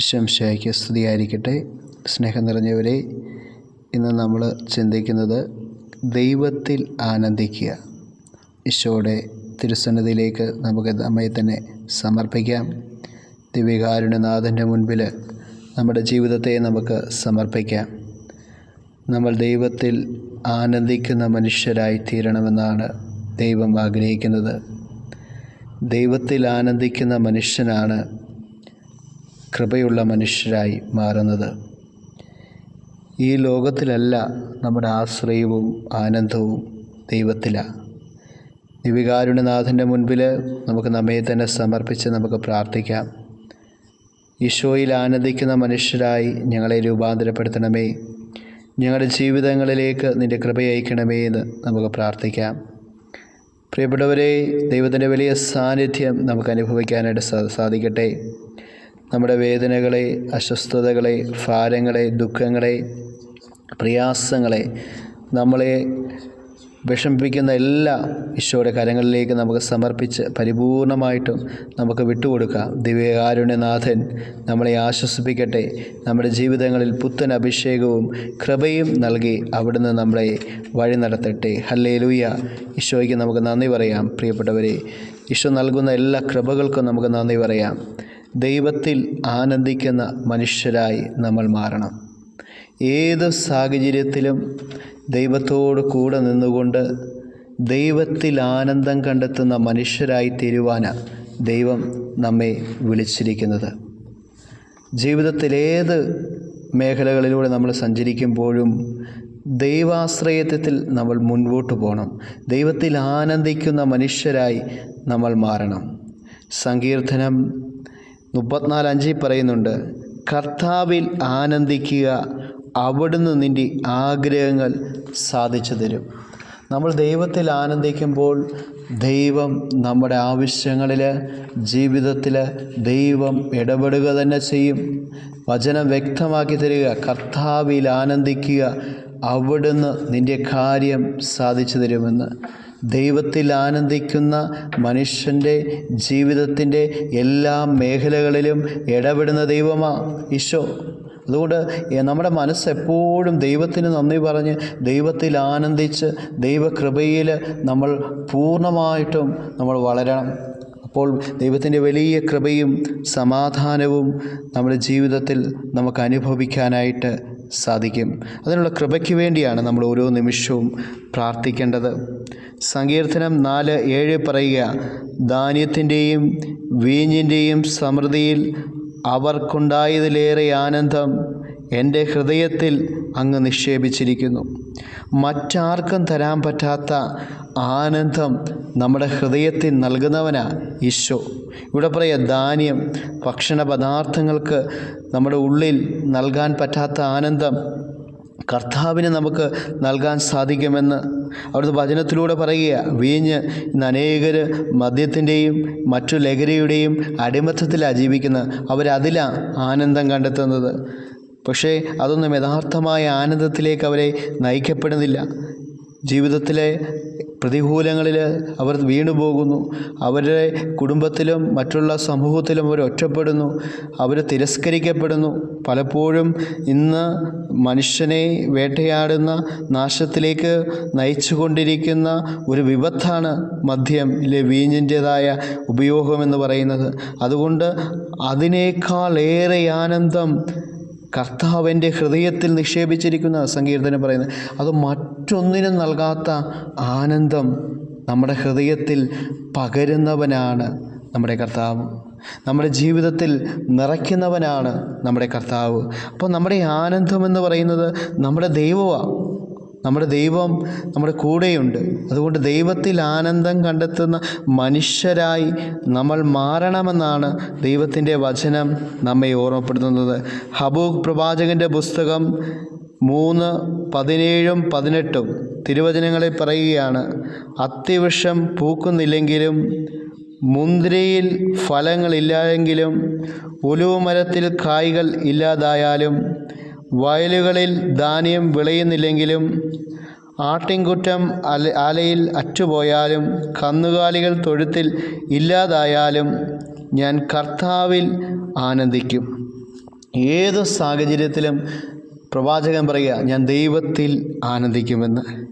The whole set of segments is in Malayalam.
ശംശയ്ക്ക് സ്തുതിയായിരിക്കട്ടെ. സ്നേഹം നിറഞ്ഞവരെ ഇന്ന് നമ്മൾ ചിന്തിക്കുന്നത് ദൈവത്തിൽ ആനന്ദിക്കുക. ഈശോയുടെ തിരുസന്നിധിയിലേക്ക് നമുക്ക് നമ്മെ തന്നെ സമർപ്പിക്കാം. ദിവ്യകാരുണ്യനാഥന്റെ മുൻപിൽ നമ്മുടെ ജീവിതത്തെ നമുക്ക് സമർപ്പിക്കാം. നമ്മൾ ദൈവത്തിൽ ആനന്ദിക്കുന്ന മനുഷ്യരായി തീരണമെന്നാണ് ദൈവം ആഗ്രഹിക്കുന്നത്. ദൈവത്തിൽ ആനന്ദിക്കുന്ന മനുഷ്യനാണ് കൃപയുള്ള മനുഷ്യരായി മാറുന്നത്. ഈ ലോകത്തിലല്ല നമ്മുടെ ആശ്രയവും ആനന്ദവും ദൈവത്തിലാണ് ദിവികാരുണ്യനാഥന്റെ മുൻപിൽ നമുക്ക് നമ്മെ തന്നെ സമർപ്പിച്ച് നമുക്ക് പ്രാർത്ഥിക്കാം. ഈശോയിൽ ആനന്ദിക്കുന്ന മനുഷ്യരായി ഞങ്ങളെ രൂപാന്തരപ്പെടുത്തണമേ. ഞങ്ങളുടെ ജീവിതങ്ങളിലേക്ക് നിന്റെ കൃപയയക്കണമേ എന്ന് നമുക്ക് പ്രാർത്ഥിക്കാം. പ്രിയപ്പെട്ടവരെ ദൈവത്തിന്റെ വലിയ സാന്നിധ്യം നമുക്ക് അനുഭവിക്കാനായിട്ട് സാധിക്കട്ടെ. നമ്മുടെ വേദനകളെ അസ്വസ്ഥതകളെ ഭാരങ്ങളെ ദുഃഖങ്ങളെ പ്രയാസങ്ങളെ നമ്മളെ വിഷമിപ്പിക്കുന്ന എല്ലാ ഈശോയുടെ കരങ്ങളിലേക്ക് നമുക്ക് സമർപ്പിച്ച് പരിപൂർണമായിട്ടും നമുക്ക് വിട്ടുകൊടുക്കാം. ദിവ്യകാരുണ്യനാഥൻ നമ്മളെ ആശ്വസിപ്പിക്കട്ടെ. നമ്മുടെ ജീവിതങ്ങളിൽ പുത്തൻ അഭിഷേകവും കൃപയും നൽകി അവിടുന്ന് നമ്മളെ വഴി നടത്തട്ടെ. ഹല്ലേ ലൂയ ഈശോയ്ക്ക് നമുക്ക് നന്ദി പറയാം. പ്രിയപ്പെട്ടവരെ ഈശോ നൽകുന്ന എല്ലാ കൃപകൾക്കും നമുക്ക് നന്ദി പറയാം. ദൈവത്തിൽ ആനന്ദിക്കുന്ന മനുഷ്യരായി നമ്മൾ മാറണം. ഏത് സാഹചര്യത്തിലും ദൈവത്തോട് കൂടെ നിന്നുകൊണ്ട് ദൈവത്തിൽ ആനന്ദം കണ്ടെത്തുന്ന മനുഷ്യരായി തീരുവാനാണ് ദൈവം നമ്മെ വിളിച്ചിരിക്കുന്നത്. ജീവിതത്തിലേത് മേഖലകളിലൂടെ നമ്മൾ സഞ്ചരിക്കുമ്പോഴും ദൈവാശ്രയത്വത്തിൽ നമ്മൾ മുൻപോട്ട് പോകണം. ദൈവത്തിൽ ആനന്ദിക്കുന്ന മനുഷ്യരായി നമ്മൾ മാറണം. സങ്കീർത്തനം മുപ്പത്തിനാല് അഞ്ചിൽ പറയുന്നുണ്ട് കർത്താവിൽ ആനന്ദിക്കുക അവിടുന്ന് നിന്റെ ആഗ്രഹങ്ങൾ സാധിച്ചു തരും. നമ്മൾ ദൈവത്തിൽ ആനന്ദിക്കുമ്പോൾ ദൈവം നമ്മുടെ ആവശ്യങ്ങളിൽ ജീവിതത്തിൽ ദൈവം ഇടപെടുക തന്നെ ചെയ്യും. വചനം വ്യക്തമാക്കി തരിക കർത്താവിൽ ആനന്ദിക്കുക അവിടുന്ന് നിന്റെ കാര്യം സാധിച്ചു തരുമെന്ന്. ദൈവത്തിൽ ആനന്ദിക്കുന്ന മനുഷ്യന്റെ ജീവിതത്തിന്റെ എല്ലാ മേഖലകളിലും ഇടപെടുന്ന ദൈവമാ. ഈശോ അതുകൊണ്ട് നമ്മുടെ മനസ്സെപ്പോഴും ദൈവത്തിന് നന്ദി പറഞ്ഞ് ദൈവത്തിൽ ആനന്ദിച്ച് ദൈവകൃപയിൽ നമ്മൾ പൂർണമായിട്ടും നമ്മൾ വളരണം. അപ്പോൾ ദൈവത്തിന്റെ വലിയ കൃപയും സമാധാനവും നമ്മുടെ ജീവിതത്തിൽ നമുക്ക് അനുഭവിക്കാനായിട്ട് സാധിക്കും. അതിനുള്ള കൃപയ്ക്ക് വേണ്ടിയാണ് നമ്മൾ ഓരോ നിമിഷവും പ്രാർത്ഥിക്കേണ്ടത്. സങ്കീർത്തനം നാല് ഏഴ് പറയുക ധാന്യത്തിന്റെയും വീഞ്ഞിന്റെയും സമൃദ്ധിയിൽ അവർക്കുണ്ടായതിലേറെ ആനന്ദം എന്റെ ഹൃദയത്തിൽ അങ്ങ് നിക്ഷേപിച്ചിരിക്കുന്നു. മറ്റാർക്കും തരാൻ പറ്റാത്ത ആനന്ദം നമ്മുടെ ഹൃദയത്തിൽ നൽകുന്നവനാ ഈശോ. ഇവിടെ പറയുക ധാന്യം ഭക്ഷണ പദാർത്ഥങ്ങൾക്ക് നമ്മുടെ ഉള്ളിൽ നൽകാൻ പറ്റാത്ത ആനന്ദം കർത്താവിന് നമുക്ക് നൽകാൻ സാധിക്കുമെന്ന് അവിടുത്തെ വചനത്തിലൂടെ പറയുക വീഞ്ഞ് ഇന്ന് അനേകർ മദ്യത്തിന്റെയും മറ്റു ലഹരിയുടെയും അടിമത്തത്തിലാണ് ജീവിക്കുന്നത്. അവരതിലാണ് ആനന്ദം കണ്ടെത്തുന്നത്. പക്ഷേ അതൊന്നും യഥാർത്ഥമായ ആനന്ദത്തിലേക്ക് അവരെ നയിക്കപ്പെടുന്നില്ല. ജീവിതത്തിലെ പ്രതികൂലങ്ങളിൽ അവർ വീണുപോകുന്നു. അവരുടെ കുടുംബത്തിലും മറ്റുള്ള സമൂഹത്തിലും അവർ ഒറ്റപ്പെടുന്നു. അവർ തിരസ്കരിക്കപ്പെടുന്നു. പലപ്പോഴും ഇന്ന് മനുഷ്യനെ വേട്ടയാടുന്ന നാശത്തിലേക്ക് നയിച്ചുകൊണ്ടിരിക്കുന്ന ഒരു വിപത്താണ് മദ്യം ഇല്ലെ വീഞ്ഞിന്റെതായ ഉപയോഗമെന്ന് പറയുന്നത്. അതുകൊണ്ട് അതിനേക്കാൾ ഏറെ ആനന്ദം കർത്താവിന്റെ ഹൃദയത്തിൽ നിക്ഷേപിച്ചിരിക്കുന്ന സങ്കീർത്തനം പറയുന്നത് അത് മറ്റൊന്നിനും നൽകാത്ത ആനന്ദം നമ്മുടെ ഹൃദയത്തിൽ പകരുന്നവനാണ് നമ്മുടെ കർത്താവ്. നമ്മുടെ ജീവിതത്തിൽ നിറയ്ക്കുന്നവനാണ് നമ്മുടെ കർത്താവ്. അപ്പോൾ നമ്മുടെ ആനന്ദം എന്ന് പറയുന്നത് നമ്മുടെ ദൈവമാണ്. നമ്മുടെ ദൈവം നമ്മുടെ കൂടെയുണ്ട്. അതുകൊണ്ട് ദൈവത്തിൽ ആനന്ദം കണ്ടെത്തുന്ന മനുഷ്യരായി നമ്മൾ മാറണമെന്നാണ് ദൈവത്തിന്റെ വചനം നമ്മെ ഓർമ്മപ്പെടുത്തുന്നത്. ഹബൂഖ് പ്രവാചകന്റെ പുസ്തകം മൂന്ന് പതിനേഴും പതിനെട്ടും തിരുവചനങ്ങളെ പറയുകയാണ് അത്യവൃക്ഷം പൂക്കുന്നില്ലെങ്കിലും മുന്തിരിയിൽ ഫലങ്ങളില്ലായെങ്കിലും ഒലുവുമരത്തിൽ കായ്കൾ ഇല്ലാതായാലും വയലുകളിൽ ധാന്യം വിളയുന്നില്ലെങ്കിലും ആട്ടിൻകുറ്റം ആലയിൽ അറ്റുപോയാലും കന്നുകാലികൾ തൊഴുത്തിൽ ഇല്ലാതായാലും ഞാൻ കർത്താവിൽ ആനന്ദിക്കും. ഏത് സാഹചര്യത്തിലും പ്രവാചകൻ പറയുക ഞാൻ ദൈവത്തിൽ ആനന്ദിക്കുമെന്ന്.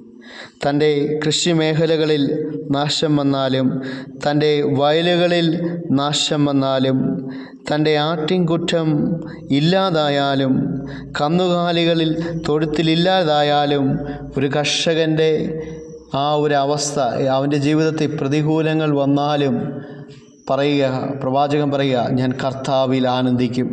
തന്റെ കൃഷിമേഖലകളിൽ നാശം വന്നാലും തന്റെ വയലുകളിൽ നാശം വന്നാലും തന്റെ ആട്ടിൻകുറ്റം ഇല്ലാതായാലും കന്നുകാലികളിൽ തൊഴുത്തിലില്ലാതായാലും ഒരു കർഷകന്റെ ആ ഒരു അവസ്ഥ അവന്റെ ജീവിതത്തിൽ പ്രതികൂലങ്ങൾ വന്നാലും പറയുക പ്രവാചകൻ പറയുക ഞാൻ കർത്താവിൽ ആനന്ദിക്കും.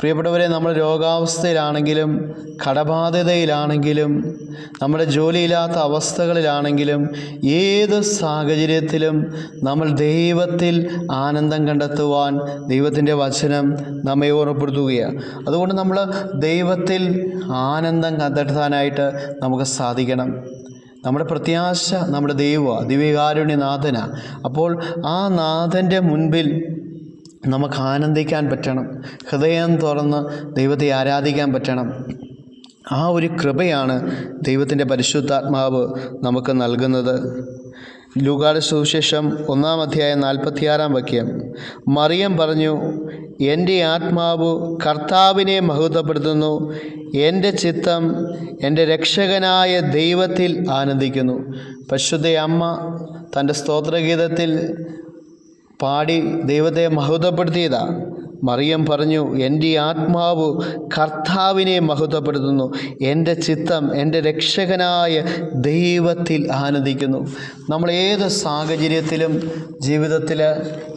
പ്രിയപ്പെട്ടവരെ നമ്മൾ രോഗാവസ്ഥയിലാണെങ്കിലും കടബാധ്യതയിലാണെങ്കിലും നമ്മുടെ ജോലിയില്ലാത്ത അവസ്ഥകളിലാണെങ്കിലും ഏത് സാഹചര്യത്തിലും നമ്മൾ ദൈവത്തിൽ ആനന്ദം കണ്ടെത്തുവാൻ ദൈവത്തിന്റെ വചനം നമ്മെ ഓർമ്മപ്പെടുത്തുകയാണ്. അതുകൊണ്ട് നമ്മൾ ദൈവത്തിൽ ആനന്ദം കണ്ടെത്താനായിട്ട് നമുക്ക് സാധിക്കണം. നമ്മുടെ പ്രത്യാശ നമ്മുടെ ദൈവ ദിവ്യകാരുണ്യനാഥന അപ്പോൾ ആ നാഥന്റെ മുൻപിൽ നമുക്ക് ആനന്ദിക്കാൻ പറ്റണം. ഹൃദയം തുറന്ന് ദൈവത്തെ ആരാധിക്കാൻ പറ്റണം. ആ ഒരു കൃപയാണ് ദൈവത്തിന്റെ പരിശുദ്ധാത്മാവ് നമുക്ക് നൽകുന്നത്. ലൂകാട് സുവിശേഷം ഒന്നാം അധ്യായം നാൽപ്പത്തിയാറാം വാക്യം. മറിയം പറഞ്ഞു എന്റെ ആത്മാവ് കർത്താവിനെ മഹത്വപ്പെടുത്തുന്നു. എന്റെ ചിത്തം എന്റെ രക്ഷകനായ ദൈവത്തിൽ ആനന്ദിക്കുന്നു. പരിശുദ്ധ അമ്മ തന്റെ സ്തോത്രഗീതത്തിൽ പാടി ദൈവത്തെ മഹത്വപ്പെടുത്തിയതാ. മറിയം പറഞ്ഞു എന്റെ ആത്മാവ് കർത്താവിനെ മഹത്വപ്പെടുത്തുന്നു. എന്റെ ചിത്തം എന്റെ രക്ഷകനായ ദൈവത്തിൽ ആനന്ദിക്കുന്നു. നമ്മൾ ഏത് സാഹചര്യത്തിലും ജീവിതത്തിൽ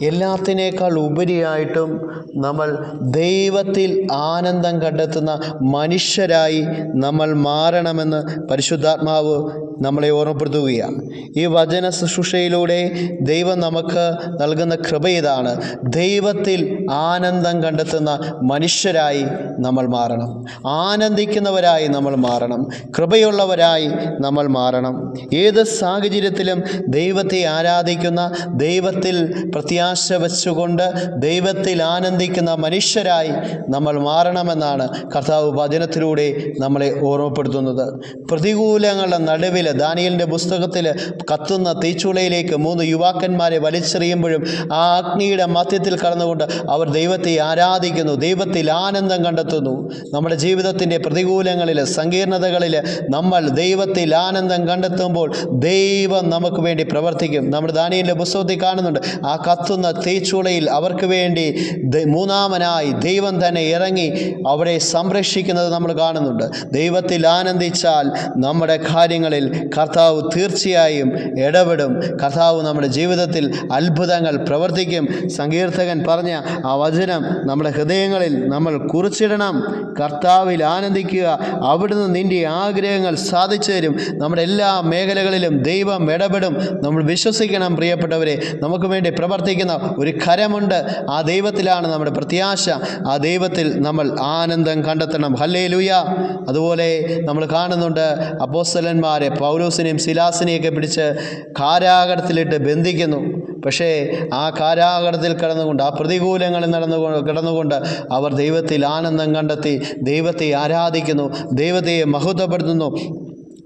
എല്ലാത്തിനേക്കാൾ ഉപരിയായിട്ടും നമ്മൾ ദൈവത്തിൽ ആനന്ദം കണ്ടെത്തുന്ന മനുഷ്യരായി നമ്മൾ മാറണമെന്ന് പരിശുദ്ധാത്മാവ് നമ്മളെ ഓർമ്മപ്പെടുത്തുകയാണ്. ഈ വചന ശുശ്രൂഷയിലൂടെ ദൈവം നമുക്ക് നൽകുന്ന കൃപ ഇതാണ്. ദൈവത്തിൽ ആനന്ദം കണ്ടെത്തുന്ന മനുഷ്യരായി നമ്മൾ മാറണം. ആനന്ദിക്കുന്നവരായി നമ്മൾ മാറണം. കൃപയുള്ളവരായി നമ്മൾ മാറണം. ഏത് സാഹചര്യത്തിലും ദൈവത്തെ ആരാധിക്കുന്ന ദൈവത്തിൽ പ്രത്യാശ വച്ചുകൊണ്ട് ദൈവത്തിൽ ആനന്ദിക്കുന്ന മനുഷ്യരായി നമ്മൾ മാറണമെന്നാണ് കർത്താവ് വചനത്തിലൂടെ നമ്മളെ ഓർമ്മപ്പെടുത്തുന്നത്. പ്രതികൂലങ്ങളുടെ നടുവിൽ ദാനിയലിന്റെ പുസ്തകത്തിൽ കത്തുന്ന തീച്ചുളയിലേക്ക് മൂന്ന് യുവാക്കന്മാരെ വലിച്ചെറിയുമ്പോഴും ആ അഗ്നിയുടെ മധ്യത്തിൽ കടന്നുകൊണ്ട് അവർ ദൈവത്തെ ആരാധിക്കുന്നു ദൈവത്തിൽ ആനന്ദം കണ്ടെത്തുന്നു. നമ്മുടെ ജീവിതത്തിന്റെ പ്രതികൂലങ്ങളിൽ സങ്കീർണതകളിൽ നമ്മൾ ദൈവത്തിൽ ആനന്ദം കണ്ടെത്തുമ്പോൾ ദൈവം നമുക്ക് വേണ്ടി പ്രവർത്തിക്കും. നമ്മുടെ ദാനിയലിന്റെ പുസ്തകത്തിൽ കാണുന്നുണ്ട് ആ കത്തുന്ന തീച്ചുളയിൽ അവർക്ക് വേണ്ടി മൂന്നാമനായി ദൈവം തന്നെ ഇറങ്ങി അവരെ സംരക്ഷിക്കുന്നത് നമ്മൾ കാണുന്നുണ്ട്. ദൈവത്തിൽ ആനന്ദിച്ചാൽ നമ്മുടെ കാര്യങ്ങളിൽ കർത്താവ് തീർച്ചയായും ഇടപെടും. കർത്താവ് നമ്മുടെ ജീവിതത്തിൽ അത്ഭുതങ്ങൾ പ്രവർത്തിക്കും. സങ്കീർത്തകൻ പറഞ്ഞ ആ വചനം നമ്മുടെ ഹൃദയങ്ങളിൽ നമ്മൾ കുറിച്ചിടണം. കർത്താവിൽ ആനന്ദിക്കുക. അവിടുന്ന് നിന്റെ ആഗ്രഹങ്ങൾ സാധിച്ചു തരും. നമ്മുടെ എല്ലാ മേഖലകളിലും ദൈവം ഇടപെടും. നമ്മൾ വിശ്വസിക്കണം പ്രിയപ്പെട്ടവരെ. നമുക്ക് വേണ്ടി പ്രവർത്തിക്കുന്ന ഒരു കരമുണ്ട്. ആ ദൈവത്തിലാണ് നമ്മുടെ പ്രത്യാശ. ആ ദൈവത്തിൽ നമ്മൾ ആനന്ദം കണ്ടെത്തണം. ഹല്ലേ അതുപോലെ നമ്മൾ കാണുന്നുണ്ട് അപ്പോസ്തലന്മാരെ പൗലോസിനെയും സിലാസിനെയൊക്കെ പിടിച്ച് കാരാഗരത്തിലിട്ട് ബന്ധിക്കുന്നു. പക്ഷേ ആ കാരാഗ്രഹത്തിൽ കിടന്നുകൊണ്ട് ആ പ്രതികൂലങ്ങളിൽ നടന്നു കിടന്നുകൊണ്ട് അവർ ദൈവത്തിൽ ആനന്ദം കണ്ടെത്തി ദൈവത്തെ ആരാധിക്കുന്നു ദൈവത്തെ മഹത്വപ്പെടുത്തുന്നു.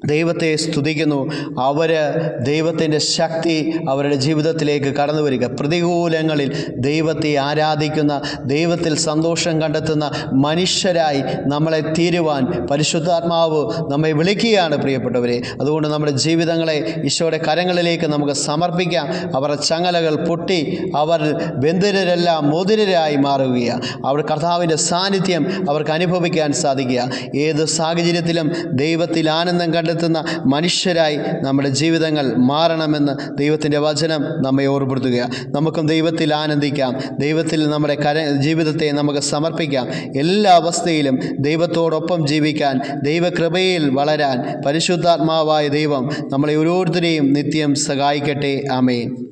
ദൈവത്തെ സ്തുതിക്കുന്നു. അവർ ദൈവത്തിന്റെ ശക്തി അവരുടെ ജീവിതത്തിലേക്ക് കടന്നു വരിക. പ്രതികൂലങ്ങളിൽ ദൈവത്തെ ആരാധിക്കുന്ന ദൈവത്തിൽ സന്തോഷം കണ്ടെത്തുന്ന മനുഷ്യരായി നമ്മളെ തീരുവാൻ പരിശുദ്ധാത്മാവ് നമ്മെ വിളിക്കുകയാണ് പ്രിയപ്പെട്ടവരെ. അതുകൊണ്ട് നമ്മുടെ ജീവിതങ്ങളെ ഈശോയുടെ കരങ്ങളിലേക്ക് നമുക്ക് സമർപ്പിക്കാം. അവരുടെ ചങ്ങലകൾ പൊട്ടി അവർ ബന്ധിരരെല്ലാം മോതിരരായി മാറുകയാണ്. അവർ കർത്താവിന്റെ സാന്നിധ്യം അവർക്ക് അനുഭവിക്കാൻ സാധിക്കുക. ഏത് സാഹചര്യത്തിലും ദൈവത്തിൽ ആനന്ദം കണ്ടെത്തുന്ന മനുഷ്യരായി നമ്മുടെ ജീവിതങ്ങൾ മാറണമെന്ന് ദൈവത്തിന്റെ വചനം നമ്മെ ഓർമ്മപ്പെടുത്തുക നമുക്കും ദൈവത്തിൽ ആനന്ദിക്കാം. ദൈവത്തിൽ നമ്മുടെ കര ജീവിതത്തെ നമുക്ക് സമർപ്പിക്കാം. എല്ലാ അവസ്ഥയിലും ദൈവത്തോടൊപ്പം ജീവിക്കാൻ ദൈവകൃപയിൽ വളരാൻ പരിശുദ്ധാത്മാവായ ദൈവം നമ്മളെ ഓരോരുത്തരെയും നിത്യം സഹായിക്കട്ടെ. ആമേൻ.